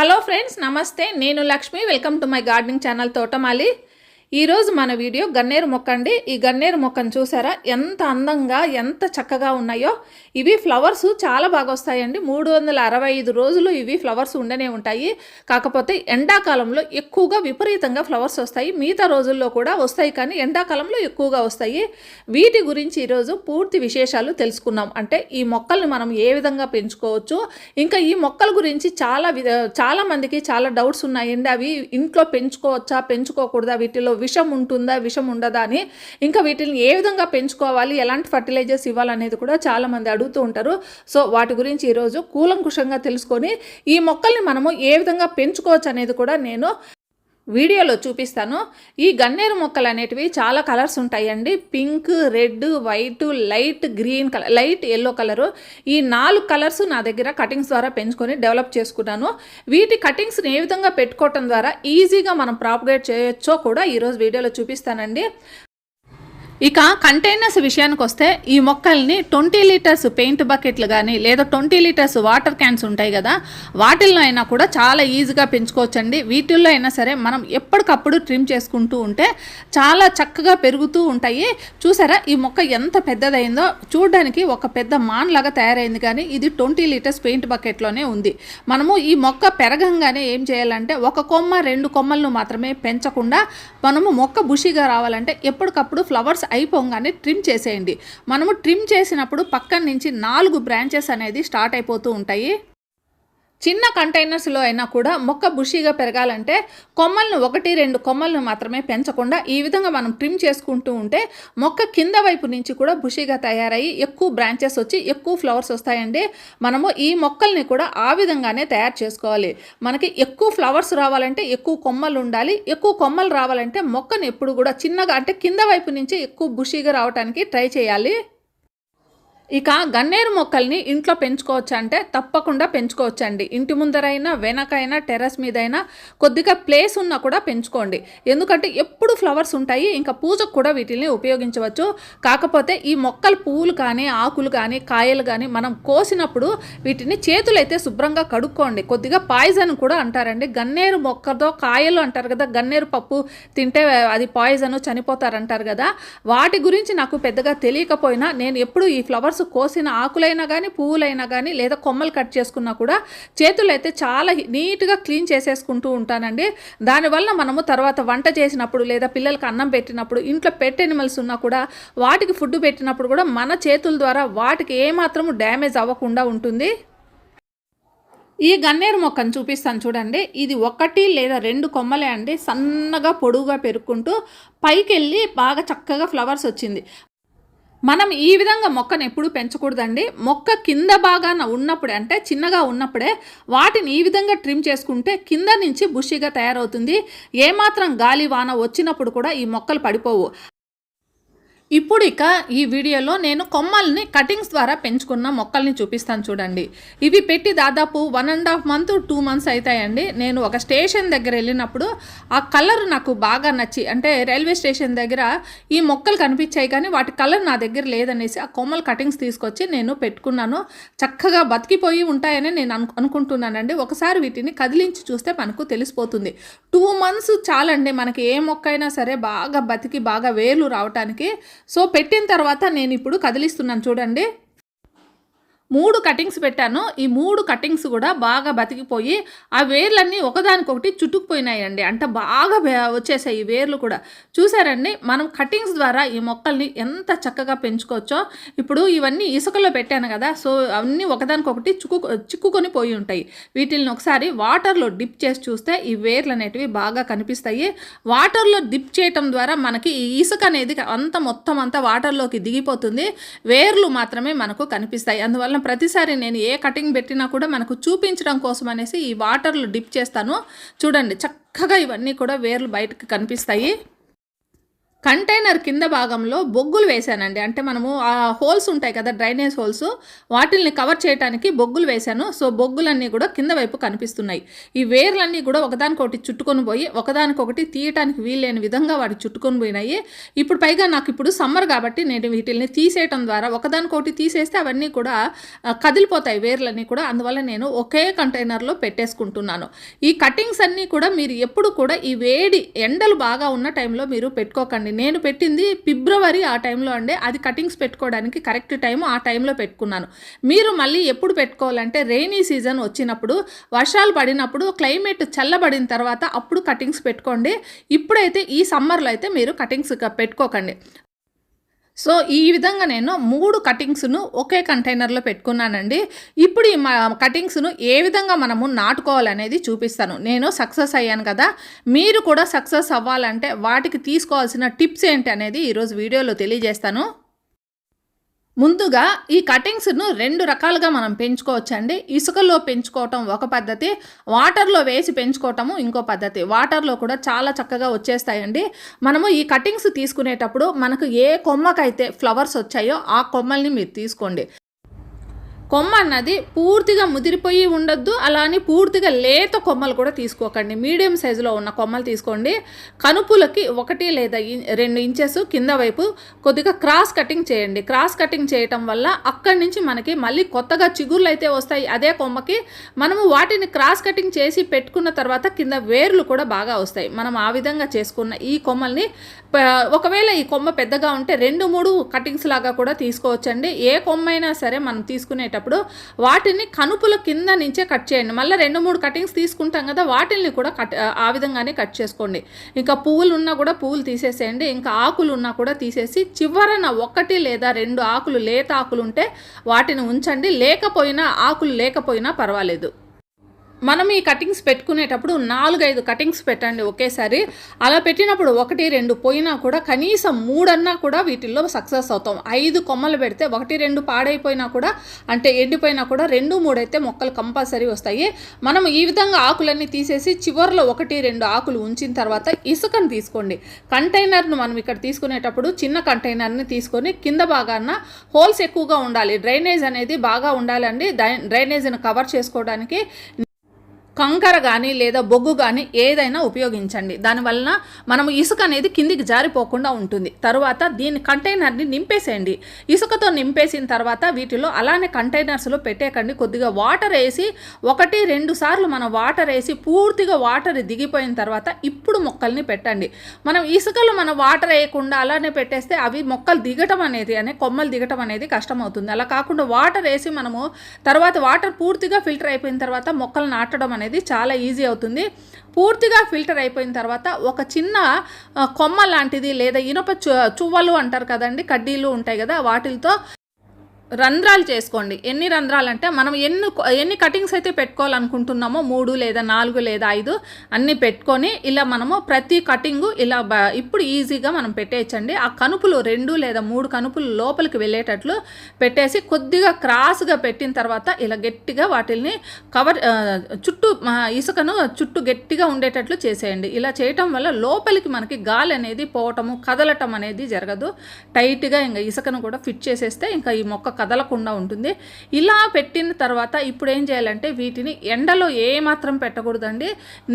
Hello friends నమస్తే. నేను Lakshmi. Welcome to my gardening channel తోటమాలి. ఈరోజు మన వీడియో గన్నేరు మొక్క అండి. ఈ గన్నేరు మొక్కను చూసారా? ఎంత అందంగా ఎంత చక్కగా ఉన్నాయో. ఇవి ఫ్లవర్స్ చాలా బాగా వస్తాయండి. మూడు వందల అరవై ఐదు రోజులు ఇవి ఫ్లవర్స్ ఉండనే ఉంటాయి. కాకపోతే ఎండాకాలంలో ఎక్కువగా విపరీతంగా ఫ్లవర్స్ వస్తాయి. మిగతా రోజుల్లో కూడా వస్తాయి కానీ ఎండాకాలంలో ఎక్కువగా వస్తాయి. వీటి గురించి ఈరోజు పూర్తి విశేషాలు తెలుసుకున్నాం అంటే ఈ మొక్కల్ని మనం ఏ విధంగా పెంచుకోవచ్చు? ఇంకా ఈ మొక్కల గురించి చాలా విధ చాలా మందికి చాలా డౌట్స్ ఉన్నాయండి. అవి ఇంట్లో పెంచుకోవచ్చా? పెంచుకోకూడదా? వీటిలో విషం ఉంటుందా విషం ఉండదా అని ఇంకా వీటిని ఏ విధంగా పెంచుకోవాలి ఎలాంటి ఫర్టిలైజర్స్ ఇవ్వాలనేది కూడా చాలా మంది అడుగుతూ ఉంటారు. సో వాటి గురించి ఈరోజు కూలంకుషంగా తెలుసుకొని ఈ మొక్కల్ని మనము ఏ విధంగా పెంచుకోవచ్చు అనేది కూడా నేను వీడియోలో చూపిస్తాను. ఈ గన్నేరు మొక్కలు అనేటివి చాలా కలర్స్ ఉంటాయండి. Pink red white light green colour light yellow colour. ఈ నాలుగు కలర్స్ నా దగ్గర కటింగ్స్ ద్వారా పెంచుకొని డెవలప్ చేసుకున్నాను. వీటి కటింగ్స్ని ఏ విధంగా పెట్టుకోవటం ద్వారా ఈజీగా మనం ప్రాపగేట్ చేయొచ్చో కూడా ఈరోజు వీడియోలో చూపిస్తానండి. ఇక కంటైనర్స్ విషయానికి వస్తే ఈ మొక్కల్ని ట్వంటీ లీటర్స్ పెయింట్ బకెట్లు కానీ లేదా ట్వంటీ లీటర్స్ వాటర్ క్యాన్స్ ఉంటాయి కదా వాటిల్లో అయినా కూడా చాలా ఈజీగా పెంచుకోవచ్చండి. వీటిల్లో అయినా సరే మనం ఎప్పటికప్పుడు ట్రిమ్ చేసుకుంటూ ఉంటే చాలా చక్కగా పెరుగుతూ ఉంటాయి. చూసారా ఈ మొక్క ఎంత పెద్దదైందో? చూడడానికి ఒక పెద్ద మాన్ లాగా తయారైంది కానీ ఇది ట్వంటీ లీటర్స్ పెయింట్ బకెట్లోనే ఉంది. మనము ఈ మొక్క పెరగంగానే ఏం చేయాలంటే ఒక కొమ్మ రెండు కొమ్మలను మాత్రమే పెంచకుండా మనము మొక్క బుషిగా రావాలంటే ఎప్పటికప్పుడు ఫ్లవర్స్ అయిపోగానే ట్రిమ్ చేసేయండి. మనము ట్రిమ్ చేసినప్పుడు పక్కన నుంచి నాలుగు బ్రాంచెస్ అనేది స్టార్ట్ అయిపోతూ ఉంటాయి. చిన్న కంటైనర్స్లో అయినా కూడా మొక్క బుషీగా పెరగాలంటే కొమ్మలను ఒకటి రెండు కొమ్మలను మాత్రమే పెంచకుండా ఈ విధంగా మనం ట్రిమ్ చేసుకుంటూ ఉంటే మొక్క కింద వైపు నుంచి కూడా బుషీగా తయారయ్యి ఎక్కువ బ్రాంచెస్ వచ్చి ఎక్కువ ఫ్లవర్స్ వస్తాయండి. మనము ఈ మొక్కల్ని కూడా ఆ విధంగానే తయారు చేసుకోవాలి. మనకి ఎక్కువ ఫ్లవర్స్ రావాలంటే ఎక్కువ కొమ్మలు ఉండాలి. ఎక్కువ కొమ్మలు రావాలంటే మొక్కను ఎప్పుడు కూడా చిన్నగా అంటే కింద వైపు నుంచి ఎక్కువ బుషీగా రావడానికి ట్రై చేయాలి. ఇక గన్నేరు మొక్కల్ని ఇంట్లో పెంచుకోవచ్చు అంటే తప్పకుండా పెంచుకోవచ్చండి. ఇంటి ముందరైనా వెనకైనా టెర్రస్ మీదైనా కొద్దిగా ప్లేస్ ఉన్నా కూడా పెంచుకోండి. ఎందుకంటే ఎప్పుడు ఫ్లవర్స్ ఉంటాయి ఇంకా పూజకు కూడా వీటిని ఉపయోగించవచ్చు. కాకపోతే ఈ మొక్కలు పువ్వులు కానీ ఆకులు కానీ కాయలు కానీ మనం కోసినప్పుడు వీటిని చేతులైతే శుభ్రంగా కడుక్కోండి. కొద్దిగా పాయిజన్ కూడా అంటారండి. గన్నేరు మొక్కతో కాయలు అంటారు కదా గన్నేరు పప్పు తింటే అది పాయిజన్ చనిపోతారంటారు కదా. వాటి గురించి నాకు పెద్దగా తెలియకపోయినా నేను ఎప్పుడు ఈ ఫ్లవర్స్ కోసిన ఆకులైనా కానీ పువ్వులైనా కానీ లేదా కొమ్మలు కట్ చేసుకున్నా కూడా చేతులు అయితే చాలా నీట్గా క్లీన్ చేసేసుకుంటూ ఉంటానండి. దానివల్ల మనము తర్వాత వంట చేసినప్పుడు లేదా పిల్లలకి అన్నం పెట్టినప్పుడు ఇంట్లో పెట్ ఎనిమల్స్ ఉన్నా కూడా వాటికి ఫుడ్ పెట్టినప్పుడు కూడా మన చేతుల ద్వారా వాటికి ఏమాత్రము డ్యామేజ్ అవ్వకుండా ఉంటుంది. ఈ గన్నేరు మొక్కను చూపిస్తాను చూడండి. ఇది ఒకటి లేదా రెండు కొమ్మలే అండి. సన్నగా పొడుగుగా పెరుక్కుంటూ పైకి వెళ్ళి బాగా చక్కగా ఫ్లవర్స్ వచ్చింది. మనం ఈ విధంగా మొక్కను ఎప్పుడు పెంచకూడదండి. మొక్క కింద బాగాన ఉన్నప్పుడే అంటే చిన్నగా ఉన్నప్పుడే వాటిని ఈ విధంగా ట్రిమ్ చేసుకుంటే కింద నుంచి బుషిగా తయారవుతుంది. ఏమాత్రం గాలి వాన వచ్చినప్పుడు కూడా ఈ మొక్కలు పడిపోవు. ఇప్పుడు ఇక ఈ వీడియోలో నేను కొమ్మల్ని కటింగ్స్ ద్వారా పెంచుకున్న మొక్కల్ని చూపిస్తాను చూడండి. ఇవి పెట్టి దాదాపు one and half month two months అవుతాయండి నేను ఒక స్టేషన్ దగ్గర వెళ్ళినప్పుడు ఆ కలర్ నాకు బాగా నచ్చి అంటే రైల్వే స్టేషన్ దగ్గర ఈ మొక్కలు కనిపించాయి కానీ వాటి కలర్ నా దగ్గర లేదనేసి ఆ కొమ్మల కటింగ్స్ తీసుకొచ్చి నేను పెట్టుకున్నాను. చక్కగా బతికిపోయి ఉంటాయని నేను అను అనుకుంటున్నానండి. ఒకసారి వీటిని కదిలించి చూస్తే మనకు తెలిసిపోతుంది. టూ మంత్స్ చాలండి మనకి ఏ మొక్క అయినా సరే బాగా బతికి బాగా వేర్లు రావటానికి. సో పెట్టిన తర్వాత నేను ఇప్పుడు కదిలిస్తున్నాను. చూడండి. మూడు కటింగ్స్ పెట్టాను. ఈ మూడు కటింగ్స్ కూడా బాగా బతికిపోయి ఆ వేర్లన్నీ ఒకదానికొకటి చుట్టుకుపోయినాయండి. అంటే బాగా వచ్చేసాయి ఈ వేర్లు కూడా. చూసారండి? మనం కటింగ్స్ ద్వారా ఈ మొక్కల్ని ఎంత చక్కగా పెంచుకోవచ్చో. ఇప్పుడు ఇవన్నీ ఇసుకలో పెట్టాను కదా సో అవన్నీ ఒకదానికొకటి చుక్కు చిక్కుకొని పోయి ఉంటాయి. వీటిని ఒకసారి వాటర్లో డిప్ చేసి చూస్తే ఈ వేర్లు అనేటివి బాగా కనిపిస్తాయి. వాటర్లో డిప్ చేయటం ద్వారా మనకి ఈ ఇసుక అనేది అంత మొత్తం అంతా వాటర్లోకి దిగిపోతుంది. వేర్లు మాత్రమే మనకు కనిపిస్తాయి. అందువల్ల ప్రతిసారి నేను ఏ కటింగ్ పెట్టినా కూడా మనకు చూపించడం కోసం అనేసి ఈ వాటర్లో డిప్ చేస్తాను. చూడండి చక్కగా ఇవన్నీ కూడా వేర్లు బయటకు కనిపిస్తాయి. కంటైనర్ కింద భాగంలో బొగ్గులు వేశానండి. అంటే మనము ఆ హోల్స్ ఉంటాయి కదా డ్రైనేజ్ హోల్స్ వాటిల్ని కవర్ చేయడానికి బొగ్గులు వేశాను. సో బొగ్గులన్నీ కూడా కింద వైపు కనిపిస్తున్నాయి. ఈ వేర్లన్నీ కూడా ఒకదానికొకటి చుట్టుకొని పోయి ఒకదానికొకటి తీయటానికి వీల్లేని విధంగా వాటి చుట్టుకొని పోయినాయి. ఇప్పుడు పైగా నాకు ఇప్పుడు సమ్మర్ కాబట్టి నేను వీటిల్ని తీసేయటం ద్వారా ఒకదానికొకటి తీసేస్తే అవన్నీ కూడా కదిలిపోతాయి వేర్లన్నీ కూడా. అందువల్ల నేను ఒకే కంటైనర్లో పెట్టేసుకుంటున్నాను. ఈ కటింగ్స్ అన్నీ కూడా మీరు ఎప్పుడు కూడా ఈ వేడి ఎండలు బాగా ఉన్న టైంలో మీరు పెట్టుకోకండి. నేను పెట్టింది ఫిబ్రవరి ఆ టైంలో అండి. అది కటింగ్స్ పెట్టుకోవడానికి కరెక్ట్ టైం ఆ టైంలో పెట్టుకున్నాను. మీరు మళ్ళీ ఎప్పుడు పెట్టుకోవాలంటే రెయినీ సీజన్ వచ్చినప్పుడు వర్షాలు పడినప్పుడు క్లైమేట్ చల్లబడిన తర్వాత అప్పుడు కటింగ్స్ పెట్టుకోండి. ఇప్పుడైతే ఈ సమ్మర్లో అయితే మీరు కటింగ్స్ పెట్టుకోకండి. సో ఈ విధంగా నేను మూడు కటింగ్స్ను ఒకే కంటైనర్లో పెట్టుకున్నానండి. ఇప్పుడు ఈ మా కటింగ్స్ను ఏ విధంగా మనము నాటుకోవాలనేది చూపిస్తాను. నేను సక్సెస్ అయ్యాను కదా మీరు కూడా సక్సెస్ అవ్వాలంటే వాటికి తీసుకోవాల్సిన టిప్స్ ఏంటి అనేది ఈరోజు వీడియోలో తెలియజేస్తాను. ముందుగా ఈ కటింగ్స్ను రెండు రకాలుగా మనం పెంచుకోవచ్చండి. ఇసుకలో పెంచుకోవటం ఒక పద్ధతి వాటర్లో వేసి పెంచుకోవటము ఇంకో పద్ధతి. వాటర్లో కూడా చాలా చక్కగా వచ్చేస్తాయండి. మనము ఈ కటింగ్స్ తీసుకునేటప్పుడు మనకు ఏ కొమ్మకైతే ఫ్లవర్స్ వచ్చాయో ఆ కొమ్మల్ని మీరు తీసుకోండి. కొమ్మ అన్నది పూర్తిగా ముదిరిపోయి ఉండొద్దు అలా అని పూర్తిగా లేత కొమ్మలు కూడా తీసుకోకండి. మీడియం సైజులో ఉన్న కొమ్మలు తీసుకోండి. కనుపులకి ఒకటి లేదా రెండు ఇంచెస్ కింద వైపు కొద్దిగా క్రాస్ కటింగ్ చేయండి. క్రాస్ కటింగ్ చేయటం వల్ల అక్కడి నుంచి మనకి మళ్ళీ కొత్తగా చిగుర్లు అయితే వస్తాయి. అదే కొమ్మకి మనము వాటిని క్రాస్ కటింగ్ చేసి పెట్టుకున్న తర్వాత కింద వేర్లు కూడా బాగా వస్తాయి. మనం ఆ విధంగా చేసుకున్న ఈ కొమ్మల్ని ఒకవేళ ఈ కొమ్మ పెద్దగా ఉంటే రెండు మూడు కటింగ్స్ లాగా కూడా తీసుకోవచ్చండి. ఏ కొమ్మ అయినా సరే మనం తీసుకునేటప్పుడు వాటిని కనుపుల కింద నుంచే కట్ చేయండి. మళ్ళీ రెండు మూడు కటింగ్స్ తీసుకుంటాం కదా వాటిని కూడా కట్ ఆ విధంగానే కట్ చేసుకోండి. ఇంకా పువ్వులు ఉన్నా కూడా పువ్వులు తీసేసేయండి. ఇంకా ఆకులు ఉన్నా కూడా తీసేసి చివరన ఒకటి లేదా రెండు ఆకులు లేత ఆకులు ఉంటే వాటిని ఉంచండి. లేకపోయినా ఆకులు లేకపోయినా పర్వాలేదు. మనం ఈ కటింగ్స్ పెట్టుకునేటప్పుడు నాలుగైదు కటింగ్స్ పెట్టండి ఒకేసారి. అలా పెట్టినప్పుడు ఒకటి రెండు పోయినా కూడా కనీసం మూడన్నా కూడా వీటిల్లో సక్సెస్ అవుతాం. ఐదు కొమ్మలు పెడితే ఒకటి రెండు పాడైపోయినా కూడా అంటే ఎండిపోయినా కూడా రెండు మూడు అయితే మొక్కలు కంపల్సరీ వస్తాయి. మనం ఈ విధంగా ఆకులన్నీ తీసేసి చివర్లో ఒకటి రెండు ఆకులు ఉంచిన తర్వాత ఇసుకను తీసుకోండి. కంటైనర్ను మనం ఇక్కడ తీసుకునేటప్పుడు చిన్న కంటైనర్ని తీసుకొని కింద భాగాన హోల్స్ ఎక్కువగా ఉండాలి. డ్రైనేజ్ అనేది బాగా ఉండాలండి. డ్రైనేజ్ని కవర్ చేసుకోవడానికి కంకర కానీ లేదా బొగ్గు కానీ ఏదైనా ఉపయోగించండి. దానివలన మనం ఇసుక అనేది కిందికి జారిపోకుండా ఉంటుంది. తరువాత దీని కంటైనర్ని నింపేసేయండి. ఇసుకతో నింపేసిన తర్వాత వీటిలో అలానే కంటైనర్స్లో పెట్టేకండి కొద్దిగా వాటర్ వేసి ఒకటి రెండు సార్లు మనం వాటర్ వేసి పూర్తిగా వాటర్ దిగిపోయిన తర్వాత ఇప్పుడు మొక్కల్ని పెట్టండి. మనం ఇసుకలో మనం వాటర్ వేయకుండా అలానే పెట్టేస్తే అవి మొక్కలు దిగటం అనేది అనే కొమ్మలు దిగటం అనేది కష్టమవుతుంది. అలా కాకుండా వాటర్ వేసి మనము తర్వాత వాటర్ పూర్తిగా ఫిల్టర్ అయిపోయిన తర్వాత మొక్కలు నాటడం అనేది చాలా ఈజీ అవుతుంది. పూర్తిగా ఫిల్టర్ అయిపోయిన తర్వాత ఒక చిన్న కొమ్మ లాంటిది లేదా ఇనుప చు చువ్వలు అంటారు కదండి కడ్డీలు ఉంటాయి కదా వాటితో రంధ్రాలు చేసుకోండి. ఎన్ని రంధ్రాలు అంటే మనం ఎన్ని ఎన్ని కటింగ్స్ అయితే పెట్టుకోవాలనుకుంటున్నామో మూడు లేదా నాలుగు లేదా ఐదు అన్నీ పెట్టుకొని ఇలా మనము ప్రతి కటింగు ఇలా బ- ఇప్పుడు ఈజీగా మనం పెట్టేయచ్చండి. ఆ కనుపులు రెండు లేదా మూడు కనుపులు లోపలికి వెళ్ళేటట్లు పెట్టేసి కొద్దిగా క్రాస్గా పెట్టిన తర్వాత ఇలా గట్టిగా వాటిల్ని కవర్ చుట్టూ ఇసుకను చుట్టూ గట్టిగా ఉండేటట్లు చేసేయండి. ఇలా చేయటం వల్ల లోపలికి మనకి గాలి అనేది పోవటము కదలటం అనేది జరగదు. టైట్గా ఇంకా ఇసుకను కూడా ఫిట్ చేసేస్తే ఇంకా ఈ మొక్క కదలకుండా ఉంటుంది. ఇలా పెట్టిన తర్వాత ఇప్పుడు ఏం చేయాలంటే వీటిని ఎండలో ఏ మాత్రం పెట్టకూడదండి.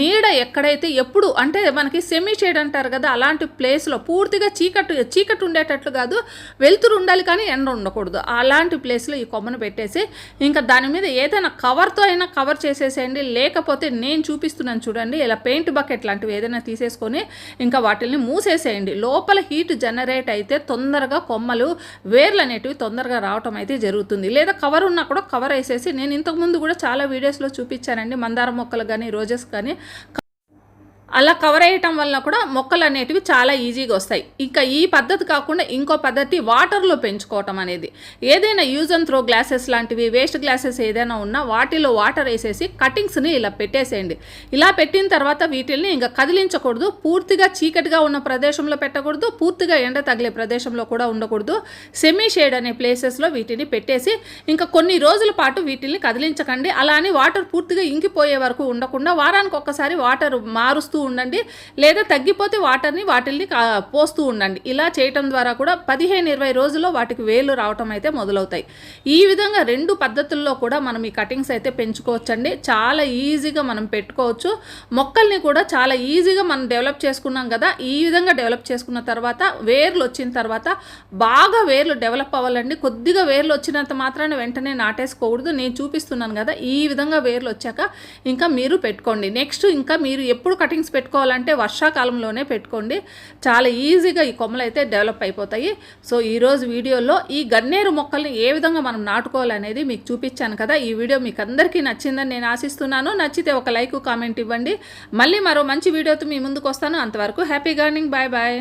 నీడ ఎక్కడైతే ఎప్పుడు అంటే మనకి సెమీ షేడ్ అంటారు కదా అలాంటి ప్లేస్లో పూర్తిగా చీకటి చీకటి ఉండేటట్లు కాదు వెలుతురు ఉండాలి కానీ ఎండ ఉండకూడదు. అలాంటి ప్లేస్లో ఈ కొమ్మను పెట్టేసి ఇంకా దాని మీద ఏదైనా కవర్తో అయినా కవర్ చేసేసేయండి. లేకపోతే నేను చూపిస్తున్నాను చూడండి ఇలా పెయింట్ బకెట్ లాంటివి ఏదైనా తీసేసుకొని ఇంకా వాటిని మూసేసేయండి. లోపల హీట్ జనరేట్ అయితే తొందరగా కొమ్మలు వేర్లు అనేటివి తొందరగా రావటం అయితే జరుగుతుంది. లేదా కవర్ ఉన్నా కూడా కవర్ వేసేసి నేను ఇంతకుముందు కూడా చాలా వీడియోస్లో చూపించానండి. మందార మొక్కలు కానీ రోజెస్ కానీ అలా కవర్ అయ్యటం వల్ల కూడా మొక్కలు అనేటివి చాలా ఈజీగా వస్తాయి. ఇంకా ఈ పద్ధతి కాకుండా ఇంకో పద్ధతి వాటర్లో పెంచుకోవటం అనేది. ఏదైనా యూజ్ అండ్ త్రో గ్లాసెస్ లాంటివి వేస్ట్ గ్లాసెస్ ఏదైనా ఉన్నా వాటిలో వాటర్ వేసేసి కటింగ్స్ని ఇలా పెట్టేసేయండి. ఇలా పెట్టిన తర్వాత వీటిల్ని ఇంకా కదిలించకూడదు. పూర్తిగా చీకటిగా ఉన్న ప్రదేశంలో పెట్టకూడదు. పూర్తిగా ఎండ తగిలే ప్రదేశంలో కూడా ఉండకూడదు. సెమీ షేడ్ అనే ప్లేసెస్లో వీటిని పెట్టేసి ఇంకా కొన్ని రోజుల పాటు వీటిని కదిలించకండి. అలా అని వాటర్ పూర్తిగా ఇంకిపోయే వరకు ఉండకుండా వారానికి ఒక్కసారి వాటర్ మారుస్తూ ఉండండి లేదా తగ్గిపోతే వాటర్ని వాటిల్ని పోస్తూ ఉండండి. ఇలా చేయటం ద్వారా కూడా పదిహేను ఇరవై రోజుల్లో వాటికి వేలు రావటం అయితే మొదలవుతాయి. ఈ విధంగా రెండు పద్ధతుల్లో కూడా మనం ఈ కటింగ్స్ అయితే పెంచుకోవచ్చండి. చాలా ఈజీగా మనం పెట్టుకోవచ్చు. మొక్కల్ని కూడా చాలా ఈజీగా మనం డెవలప్ చేసుకున్నాం కదా ఈ విధంగా డెవలప్ చేసుకున్న తర్వాత వేర్లు వచ్చిన తర్వాత బాగా వేర్లు డెవలప్ అవ్వాలండి. కొద్దిగా వేర్లు వచ్చినంత మాత్రాన వెంటనే నాటేసుకోకూడదు. నేను చూపిస్తున్నాను కదా ఈ విధంగా వేర్లు వచ్చాక ఇంకా మీరు పెట్టుకోండి. నెక్స్ట్ ఇంకా మీరు ఎప్పుడు కటింగ్స్ పెట్టుకోవాలంటే వర్షాకాలంలోనే పెట్టుకోండి. చాలా ఈజీగా ఈ కొమ్మలు అయితే డెవలప్ అయిపోతాయి. సో ఈరోజు వీడియోలో ఈ గన్నేరు మొక్కల్ని ఏ విధంగా మనం నాటుకోవాలనేది మీకు చూపించాను కదా. ఈ వీడియో మీకు అందరికీ నచ్చిందని నేను ఆశిస్తున్నాను. నచ్చితే ఒక లైక్ కామెంట్ ఇవ్వండి. మళ్ళీ మరో మంచి వీడియోతో మీ ముందుకు వస్తాను. అంతవరకు హ్యాపీ గార్నింగ్ బాయ్ బాయ్.